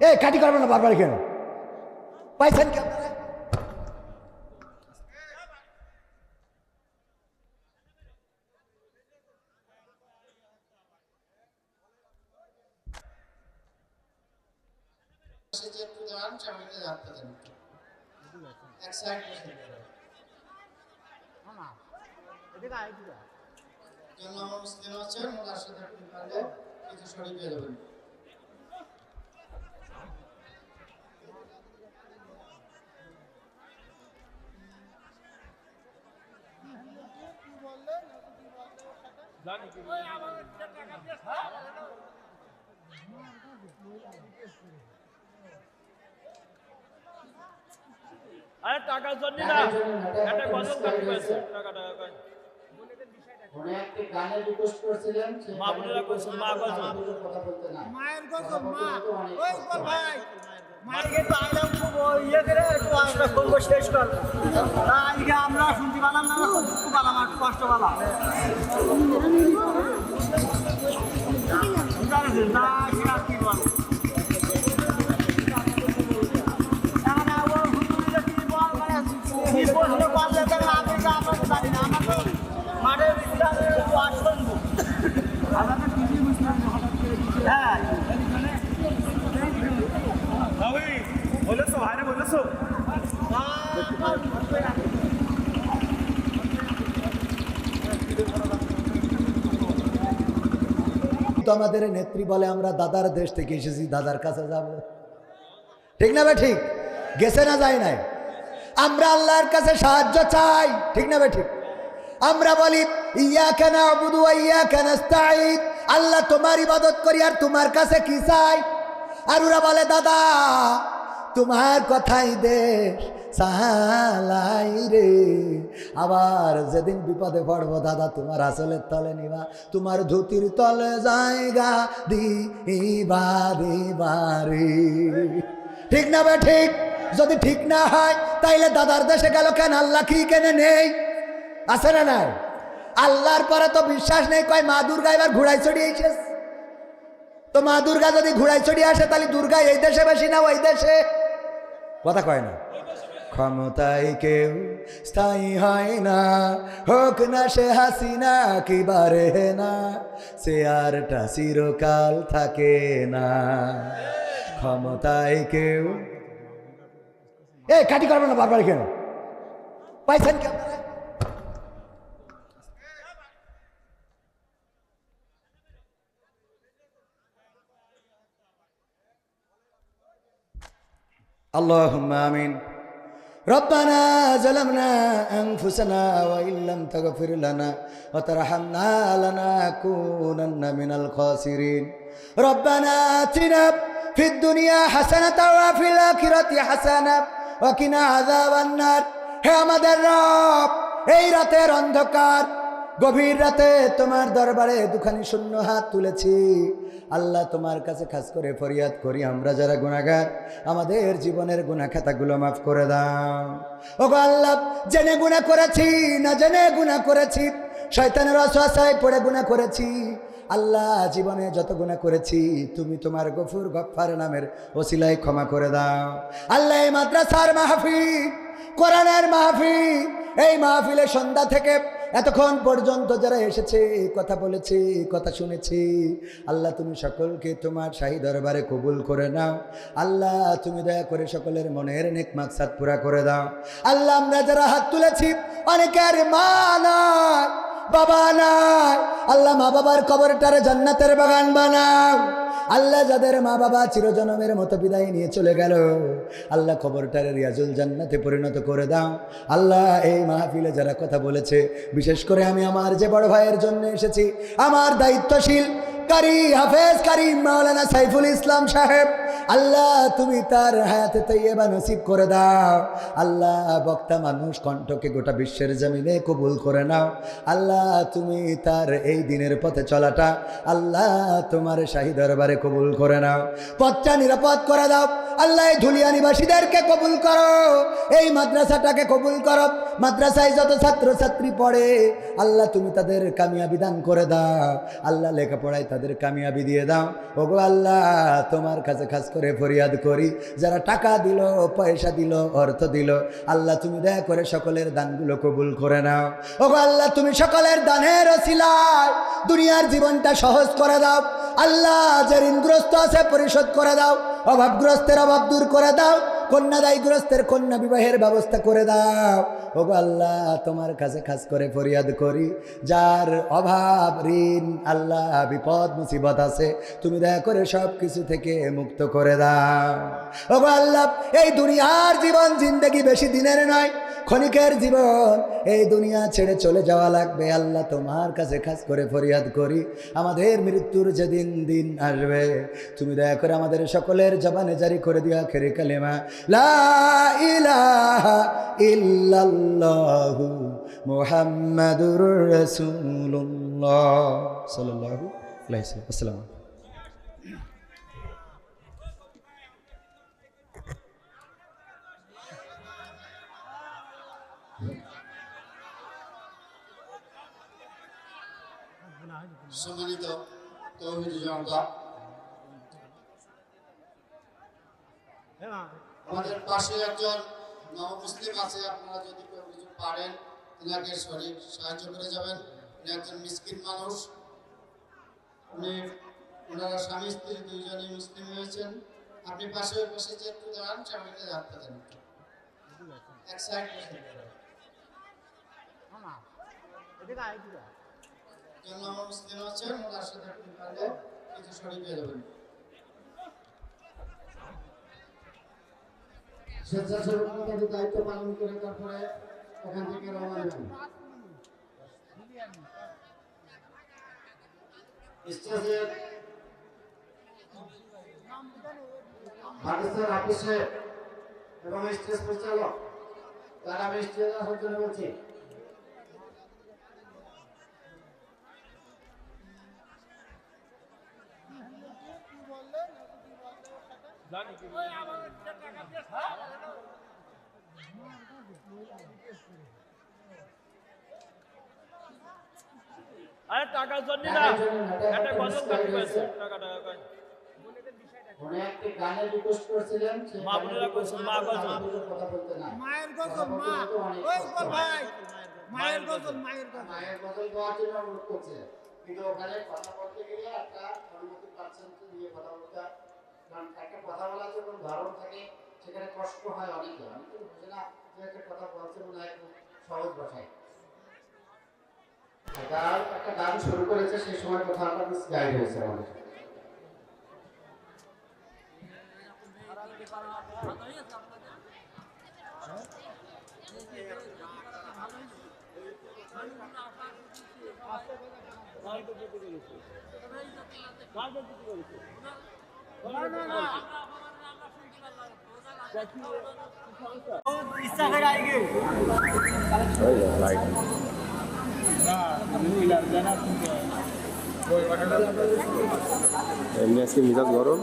এই কাটি করবে না বারবার কেন পাইছেন কি আপনারা? সে যে একটু যান সামনে হাতটা দেন এক সাইড কেন? মুসলিম আছেন তার সাথে একটু পারলে কিছু সরিয়ে দিয়ে যাবেন আরে টাকার জন্য না একটা গজল গান করেছে টাকা টাকা করে উনি একটি গানের রিকোয়েস্ট করেছিলেন মা বোনেরা করেছেন, মা গজল। মায়ের কথা বলতে না মায়ের গজল মা তো অনেক ওই কষ্ট ভাই মাকে তো আইলাম খুব ইয়ে করে একটু আমরা করব শেষ কর তা আজকে আমরা শুনতে পারলাম না খুব পেলাম আর কষ্ট পেলাম? তা আর কি বলব? আমাদের নেত্রী বলে আমরা দাদার দেশ থেকে এসেছি, দাদার কাছে যাব। ঠিক না বে ঠিক? গেছে না যায় নাই? আমরা আল্লাহর কাছে সাহায্য চাই, ঠিক না বে ঠিক? আমরা বলি ইয়া কেন আবুদু ইয়া কেন আল্লাহ তোমার ইবাদত করি আর তোমার কাছে কি চাই? আর ওরা বলে, দাদা, তোমার কথাই দেশ সাহালাই রে। আবার যেদিন বিপদে পড়ব, দাদা, তোমার আসলের তলে নিবা, তোমার ধুতির তলে জায়গা দিবা দিবারে ঠিক না বে, ঠিক? যদি ঠিক না হয়, তাইলে দাদার দেশে গেল কেন? আল্লাহ কি কেনে নেই? আছে না নাই? আল্লাহর পরে তো বিশ্বাস নেই, কয়, মা দুর্গা এবার ঘোড়ায় চড়িয়েছে তো মা দুর্গা যদি ঘোড়ায় চড়িয়ে আসে, তাহলে দুর্গা এই দেশে বেশি না, ওই দেশে। কথা কয় না? ক্ষমতায় কেউ স্থায়ী হয় না, হোক না সে হাসিনা কি বারে না, সে আরটা চিরকাল থাকে না। ক্ষমতায় কেউ এই কাটি করবে না বারবার কেন পাইছেন কি اللهم آمين ربنا ظلمنا أنفسنا وإن لم تغفر لنا وترحمنا لنكونن من الخاسرين ربنا آتنا في الدنيا حسنة وفي الآخرة حسنة وقنا عذاب النار হে আমাদের রব এই রাতের অন্ধকার গভীর রাতে তোমার দরবারে দুখানি শূন্য হাত তুলেছি আল্লাহ তোমার কাছে খাস করে ফরিয়াদ করি, আমরা যারা গুণাগার আমাদের জীবনের গুণা খাতাগুলো মাফ করে দাও। ও আল্লাহ, জেনে গুণা করেছি, না জেনে গুণা করেছি? শয়তানের অশ্বাসায় পড়ে গুণা করেছি। আল্লাহ, জীবনে যত গুণা করেছি, তুমি তোমার গফুর গফার নামের ওসিলায় ক্ষমা করে দাও। আল্লাহ, এই মাদ্রাসার মাহফি কোরআনের মাহফি এই মাহফিলে সন্ধ্যা থেকে এতক্ষণ পর্যন্ত যারা এসেছে, কথা বলেছে, কথা শুনেছি, আল্লাহ তুমি সকলকে তোমার শাহী দরবারে কবুল করে নাও। আল্লাহ তুমি দয়া করে সকলের মনের নেক মাকসাদ পুরা করে দাও। আল্লাহ, আমরা যারা হাত তুলেছি, অনেকের মা নাই, বাবা নাই। আল্লাহ মা বাবার কবরটারে জান্নাতের বাগান বানাও। আল্লাহ যাদের মা বাবা চিরজনমের মতো বিদায় নিয়ে চলে গেল, আল্লাহ খবরটারে রিয়াজুল জান্নাতে পরিণত করে দাও। আল্লাহ এই মাহফিলে যারা কথা বলেছে, বিশেষ করে আমি আমার যে বড় ভাইয়ের জন্য এসেছি, আমার দায়িত্বশীল কারি হাফেজ কারি মাওলানা সাইফুল ইসলাম সাহেব আল্লাহ, তুমি তার হায়াতে তৈবা নসিব করে দাও। আল্লাহ, বক্তা মানুষ কণ্ঠকে গোটা বিশ্বের জমিনে কবুল করে নাও। আল্লাহ, তুমি তার এই দিনের পথে চলাটা আল্লাহ তোমার শাহী দরবারে কবুল করে নাও। পথটা নিরাপদ করে দাও। আল্লাহ এই ধুলিয়া নিবাসীদেরকে কবুল করো। এই মাদ্রাসাটাকে কবুল করো। মাদ্রাসায় যত ছাত্র ছাত্রী পড়ে, আল্লাহ তুমি তাদের কামিয়াবি দান করে দাও। আল্লাহ লেখাপড়ায় তাদের কামিয়াবি দিয়ে দাও। ওগো আল্লাহ, তোমার কাছে খাস করে ফরিয়াদ করি। যারা টাকা দিল, পয়সা দিল, অর্থ দিল, আল্লাহ তুমি দয়া করে সকলের দানগুলো কবুল করে নাও। ও আল্লাহ, তুমি সকলের দানের ওসিলায় দুনিয়ার জীবনটা সহজ করে দাও। আল্লাহ যে ঋণগ্রস্ত আছে পরিশোধ করে দাও। অভাবগ্রস্তের অভাব দূর করে দাও কন্যা কন্যাদায়গ্রস্তের কন্যা বিবাহের ব্যবস্থা করে দাও। ও আল্লাহ, তোমার কাছে খাস করে ফরিয়াদ করি। যার অভাব, ঋণ, আল্লাহ, বিপদ, মুসিবত আছে, তুমি দয়া করে সব কিছু থেকে মুক্ত করে দাও। ও আল্লাহ, এই দুনিয়ার জীবন জিন্দগি বেশি দিনের নয় ক্ষণিকের জীবন, এই দুনিয়া ছেড়ে চলে যাওয়া লাগবে। আল্লাহ তোমার কাছে খাস করে ফরিয়াদ করি। আমাদের মৃত্যুর যেদিন দিন আসবে, তুমি দয়া করে আমাদের সকলের জবানে জারি করে দিয়া খেরে কালেমা। লা ইলাহা ইল্লাল্লাহু ওয়াসাল্লাম। সম্মানিত জনতা। আমাদের পাশে একজন নব মুসলিম আছে, আপনারা যদি কেউ কিছু পারেন, তিনাকে শরীর সাহায্য করে যাবেন। উনি একজন মিসকিন মানুষ। উনি, ওনারা স্বামী, স্ত্রী দুইজনই মুসলিম হয়েছেন। আপনি পাশে পাশে যে একটু দাঁড়ান স্বামীকে রাখতে দেন এক সাইড ওনার সাথে কিছু দায়িত্ব পালন করে তারপরে ওখান থেকে রওনা দেবেন এবং স্টেজ পরিচালক, তারা আমি স্টেজ আসার জন্য বলছি আরে টাকার জন্য না একটা গজল গান করেছে। টাকা টাকা করে উনি একটি গানের রিকোয়েস্ট করেছিলেন মা বোনেরা করেছেন, মা গজল। কথা বলতে না। মায়ের গজল কথা মা। ওই বল ভাই মায়ের গজল মায়ের গজল। মায়ের গজল গাওয়ার জন্য অনুরোধ করছে। কিন্তু ওখানে কথা বলতে গেলে একটা অনুমতি পাচ্ছেন নিয়ে কথা বলতে। হয়। কারণ একটা কথা বলা যখন ধরন থাকে, সেখানে কষ্ট হয় অনেকে। অনেকে বুঝে না যে একটা কথা বলছে মনে হয় সহজ ভাষায় গান, একটা গান শুরু করেছে, সেই সময় কথাটা মিস গাইড হয়েছে আমাদের। করে আইগে এমনি আজকে মিজাজ গরম?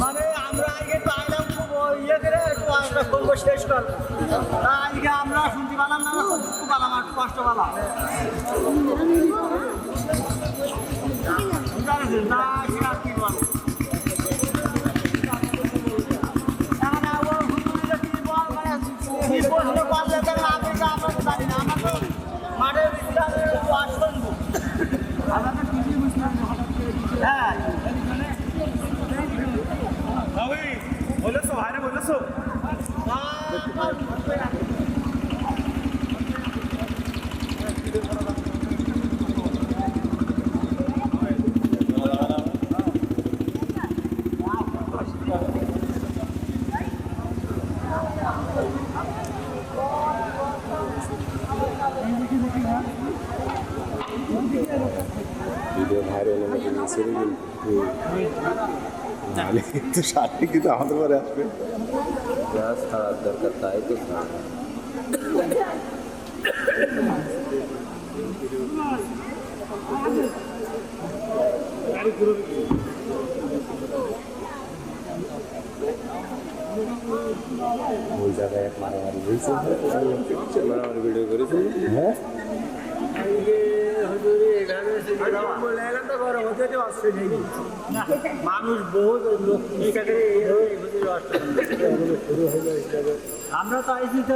মানে আমরা আগে তো আইলাম খুব ইয়ে করে একটু আমরা করব শেষ কর তা আজকে আমরা শুনতে পারলাম না খুব পেলাম আর কষ্ট পেলাম না নাহলে কিন্তু সাথে কিন্তু আমাদের পরে আসবে গ্যাস ছাড়ার দরকার তাই তো ছাড়া। ওই জায়গায় এক মারামারি হয়েছে আমার ভিডিও করেছি হ্যাঁ হুজুরে মানুষ বহুত লোক আমরা তো আইসি তো